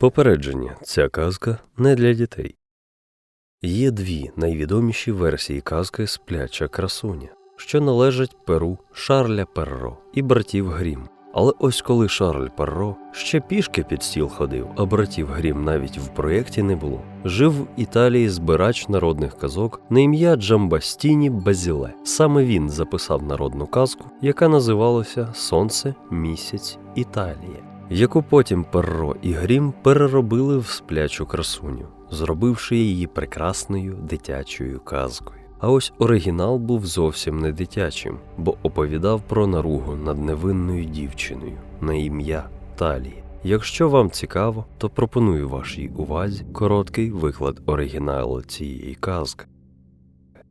Попередження ця казка не для дітей. Є дві найвідоміші версії казки Спляча красуня, що належать перу Шарля Перро і братів Грім. Але ось коли Шарль Перро ще пішки під стіл ходив, а братів Грім навіть в проєкті не було, жив в Італії збирач народних казок на ім'я Джамбастіні Базіле. Саме він записав народну казку, яка називалася Сонце, місяць, Італія яку потім Перро і Грім переробили в сплячу красуню, зробивши її прекрасною дитячою казкою. А ось оригінал був зовсім не дитячим, бо оповідав про наругу над невинною дівчиною на ім'я Талія. Якщо вам цікаво, то пропоную вашій увазі короткий виклад оригіналу цієї казки.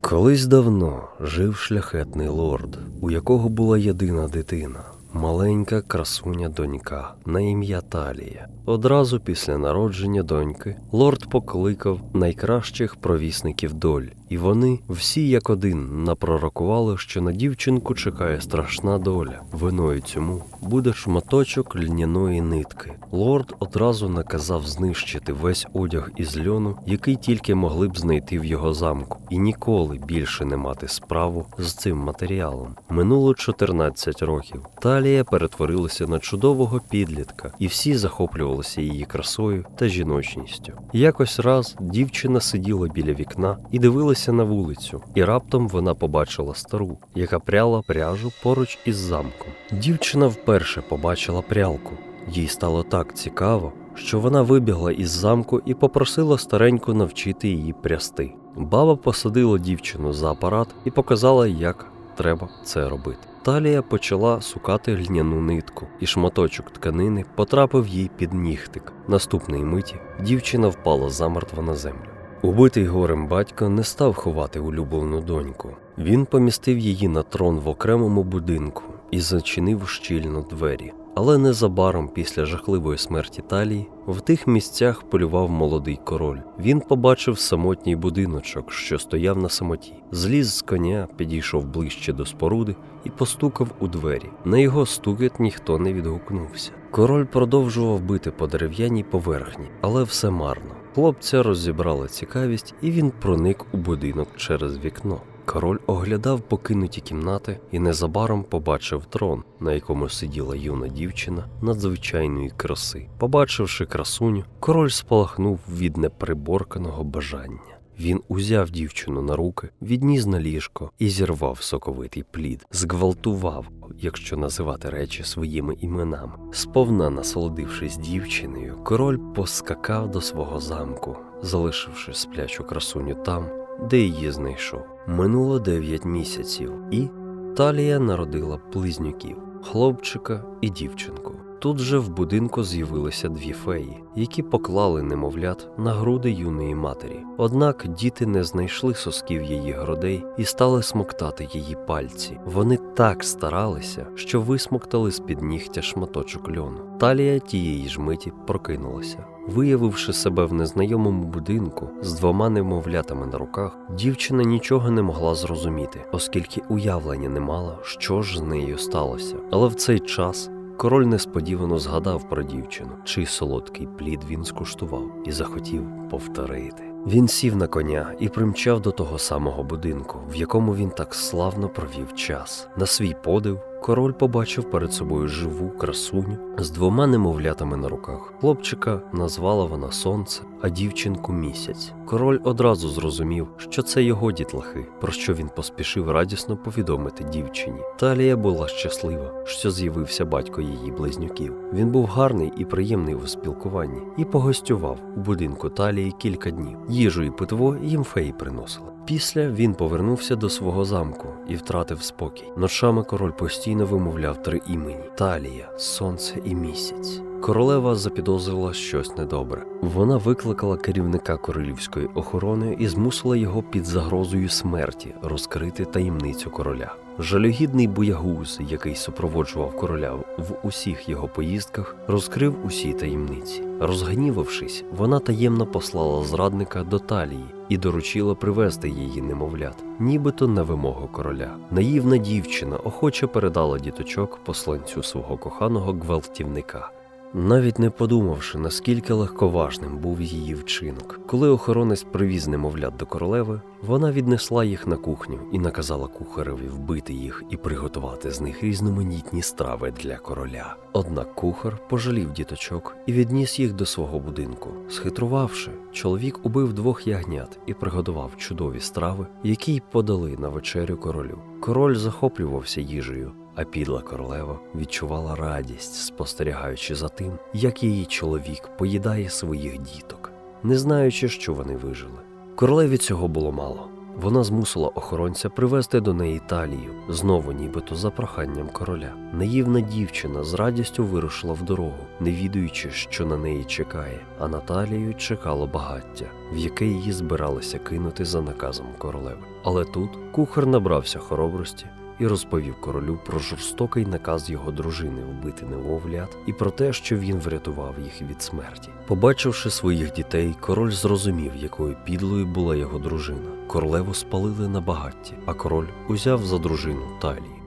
Колись давно жив шляхетний лорд, у якого була єдина дитина, маленька красуня донька на ім'я Талія. Одразу після народження доньки лорд покликав найкращих провісників доль, і вони всі як один напророкували, що на дівчинку чекає страшна доля. Виною цьому буде шматочок льняної нитки. Лорд одразу наказав знищити весь одяг із льону, який тільки могли б знайти в його замку, і ніколи більше не мати справу з цим матеріалом. Минуло 14 років. Талія перетворилася на чудового підлітка, і всі захоплювалися її красою та жіночністю. Якось раз дівчина сиділа біля вікна і дивилася на вулицю, і раптом вона побачила стару, яка пряла пряжу поруч із замком. Дівчина вперше побачила прялку. Їй стало так цікаво, що вона вибігла із замку і попросила стареньку навчити її прясти. Баба посадила дівчину за апарат і показала, як треба це робити. Талія почала сукати льняну нитку, і шматочок тканини потрапив їй під нігтик. Наступної миті дівчина впала замертво на землю. Убитий горем батько не став ховати улюблену доньку. Він помістив її на трон в окремому будинку і зачинив щільно двері. Але незабаром після жахливої смерті Талії в тих місцях полював молодий король. Він побачив самотній будиночок, що стояв на самоті. Зліз з коня, підійшов ближче до споруди і постукав у двері. На його стукіт ніхто не відгукнувся. Король продовжував бити по дерев'яній поверхні, але все марно. Хлопця розібрала цікавість, і він проник у будинок через вікно. Король оглядав покинуті кімнати і незабаром побачив трон, на якому сиділа юна дівчина надзвичайної краси. Побачивши красуню, король спалахнув від неприборканого бажання. Він узяв дівчину на руки, відніс на ліжко і зірвав соковитий плід, зґвалтував, якщо називати речі своїми іменами. Сповна насолодившись дівчиною, король поскакав до свого замку, залишивши сплячу красуню там, де її знайшов. Минуло дев'ять місяців, і Талія народила близнюків хлопчика і дівчинку. Тут же в будинку з'явилися дві феї, які поклали немовлят на груди юної матері. Однак діти не знайшли сосків її грудей і стали смоктати її пальці. Вони так старалися, що висмоктали з під нігтя шматочок льону. Талія тієї ж миті прокинулася. Виявивши себе в незнайомому будинку з двома немовлятами на руках, дівчина нічого не могла зрозуміти, оскільки уявлення не мала, що ж з нею сталося. Але в цей час король несподівано згадав про дівчину, чий солодкий плід він скуштував і захотів повторити. Він сів на коня і примчав до того самого будинку, в якому він так славно провів час. На свій подив король побачив перед собою живу красуню з двома немовлятами на руках. Хлопчика назвала вона сонце, а дівчинку місяць. Король одразу зрозумів, що це його дітлахи, про що він поспішив радісно повідомити дівчині. Талія була щаслива, що з'явився батько її близнюків. Він був гарний і приємний у спілкуванні і погостював у будинку Талії кілька днів. Їжу і питво їм феї приносили. Після він повернувся до свого замку і втратив спокій. Ночами король постійно вимовляв три імені: Талія, Сонце і місяць. Королева запідозрила щось недобре. Вона викликала керівника королівської охорони і змусила його під загрозою смерті розкрити таємницю короля. Жалюгідний боягуз, який супроводжував короля в усіх його поїздках, розкрив усі таємниці. Розгнівавшись, вона таємно послала зрадника до талії і доручила привезти її немовлят, нібито на вимогу короля. Наївна дівчина охоче передала діточок посланцю свого коханого гвалтівника. Навіть не подумавши, наскільки легковажним був її вчинок. Коли охоронець привіз немовлят до королеви, вона віднесла їх на кухню і наказала кухареві вбити їх і приготувати з них різноманітні страви для короля. Однак кухар пожалів діточок і відніс їх до свого будинку. Схитрувавши, чоловік убив двох ягнят і приготував чудові страви, які й подали на вечерю королю. Король захоплювався їжею, а підла королева відчувала радість, спостерігаючи за тим, як її чоловік поїдає своїх діток, не знаючи, що вони вижили. Королеві цього було мало. Вона змусила охоронця привезти до неї талію, знову нібито за проханням короля. Наївна дівчина з радістю вирушила в дорогу, не відаючи, що на неї чекає, а на талію чекало багаття, в яке її збиралися кинути за наказом королеви. Але тут кухар набрався хоробрості і розповів королю про жорстокий наказ його дружини вбити немовлят і про те, що він врятував їх від смерті. Побачивши своїх дітей, король зрозумів, якою підлою була його дружина. Королеву спалили на багатті, а король узяв за дружину талії.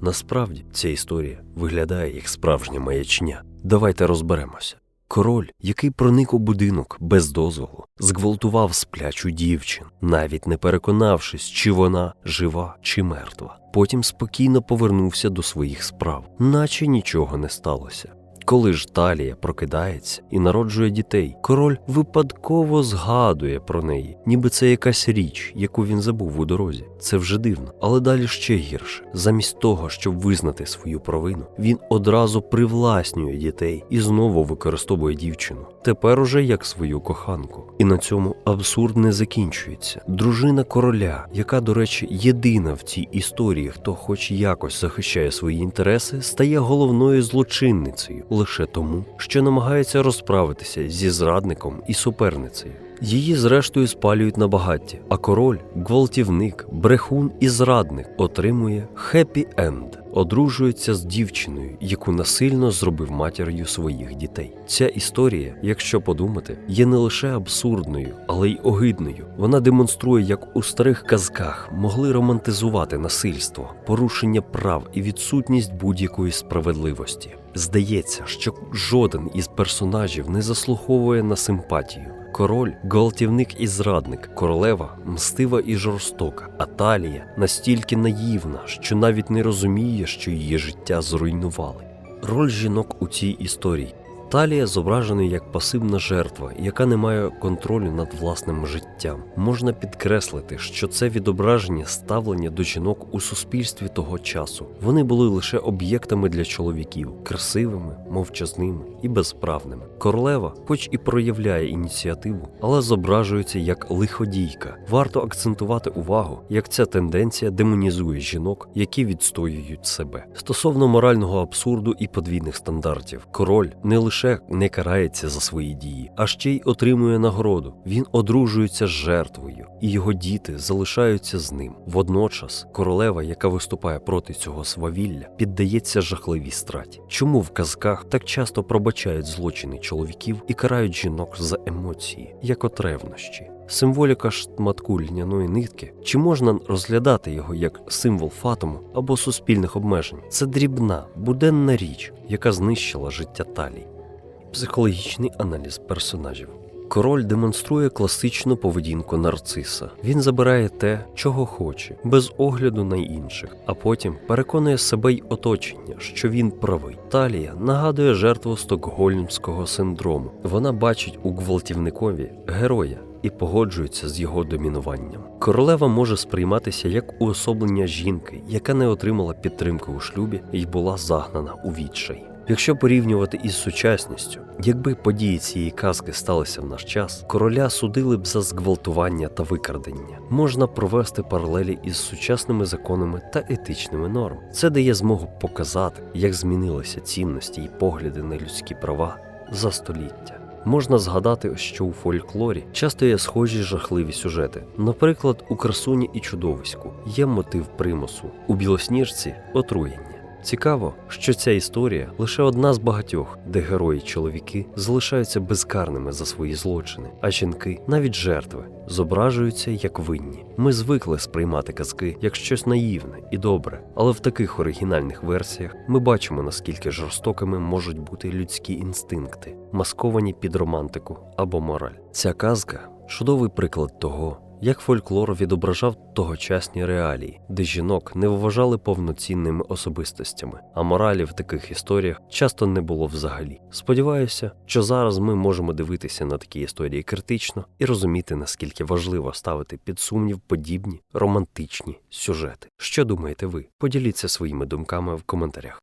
Насправді ця історія виглядає як справжня маячня. Давайте розберемося. Король, який проник у будинок без дозволу, зґвалтував сплячу дівчин, навіть не переконавшись, чи вона жива чи мертва. Потім спокійно повернувся до своїх справ, наче нічого не сталося. Коли ж Талія прокидається і народжує дітей, король випадково згадує про неї, ніби це якась річ, яку він забув у дорозі. Це вже дивно, але далі ще гірше. Замість того, щоб визнати свою провину, він одразу привласнює дітей і знову використовує дівчину. Тепер уже як свою коханку. І на цьому абсурд не закінчується. Дружина короля, яка, до речі, єдина в цій історії, хто хоч якось захищає свої інтереси, стає головною злочинницею лише тому, що намагається розправитися зі зрадником і суперницею. Її зрештою спалюють на багатті, а король, гвалтівник, брехун і зрадник отримує хеппі енд, одружується з дівчиною, яку насильно зробив матір'ю своїх дітей. Ця історія, якщо подумати, є не лише абсурдною, але й огидною. Вона демонструє, як у старих казках могли романтизувати насильство, порушення прав і відсутність будь-якої справедливості. Здається, що жоден із персонажів не заслуговує на симпатію. Король гвалтівник і зрадник, королева мстива і жорстока, а Талія настільки наївна, що навіть не розуміє, що її життя зруйнували. Роль жінок у цій історії. Талія зображена як пасивна жертва, яка не має контролю над власним життям. Можна підкреслити, що це відображення ставлення до жінок у суспільстві того часу. Вони були лише об'єктами для чоловіків, красивими, мовчазними і безправними. Королева, хоч і проявляє ініціативу, але зображується як лиходійка. Варто акцентувати увагу, як ця тенденція демонізує жінок, які відстоюють себе. Стосовно морального абсурду і подвійних стандартів, король не лише не карається за свої дії, а ще й отримує нагороду. Він одружується з жертвою, і його діти залишаються з ним. Водночас, королева, яка виступає проти цього свавілля, піддається жахливій страті. Чому в казках так часто пробачають злочини чоловіків і карають жінок за емоції, як от ревнощі? Символіка шматку льняної нитки, чи можна розглядати його як символ фатуму або суспільних обмежень? Це дрібна, буденна річ, яка знищила життя талій. Психологічний аналіз персонажів. Король демонструє класичну поведінку нарциса. Він забирає те, чого хоче, без огляду на інших, а потім переконує себе й оточення, що він правий. Талія нагадує жертву стокгольмського синдрому. Вона бачить у гвалтівникові героя. І погоджується з його домінуванням. Королева може сприйматися як уособлення жінки, яка не отримала підтримки у шлюбі і була загнана у відчай. Якщо порівнювати із сучасністю, якби події цієї казки сталися в наш час, короля судили б за зґвалтування та викрадення. Можна провести паралелі із сучасними законами та етичними нормами. Це дає змогу показати, як змінилися цінності і погляди на людські права за століття. Можна згадати, що у фольклорі часто є схожі жахливі сюжети. Наприклад, у красуні і чудовиську є мотив примусу, у білосніжці отруєння. Цікаво, що ця історія лише одна з багатьох, де герої чоловіки залишаються безкарними за свої злочини, а жінки, навіть жертви, зображуються як винні. Ми звикли сприймати казки як щось наївне і добре, але в таких оригінальних версіях ми бачимо, наскільки жорстокими можуть бути людські інстинкти, масковані під романтику або мораль. Ця казка чудовий приклад того. Як фольклор відображав тогочасні реалії, де жінок не вважали повноцінними особистостями, а моралі в таких історіях часто не було взагалі. Сподіваюся, що зараз ми можемо дивитися на такі історії критично і розуміти, наскільки важливо ставити під сумнів подібні романтичні сюжети. Що думаєте ви? Поділіться своїми думками в коментарях.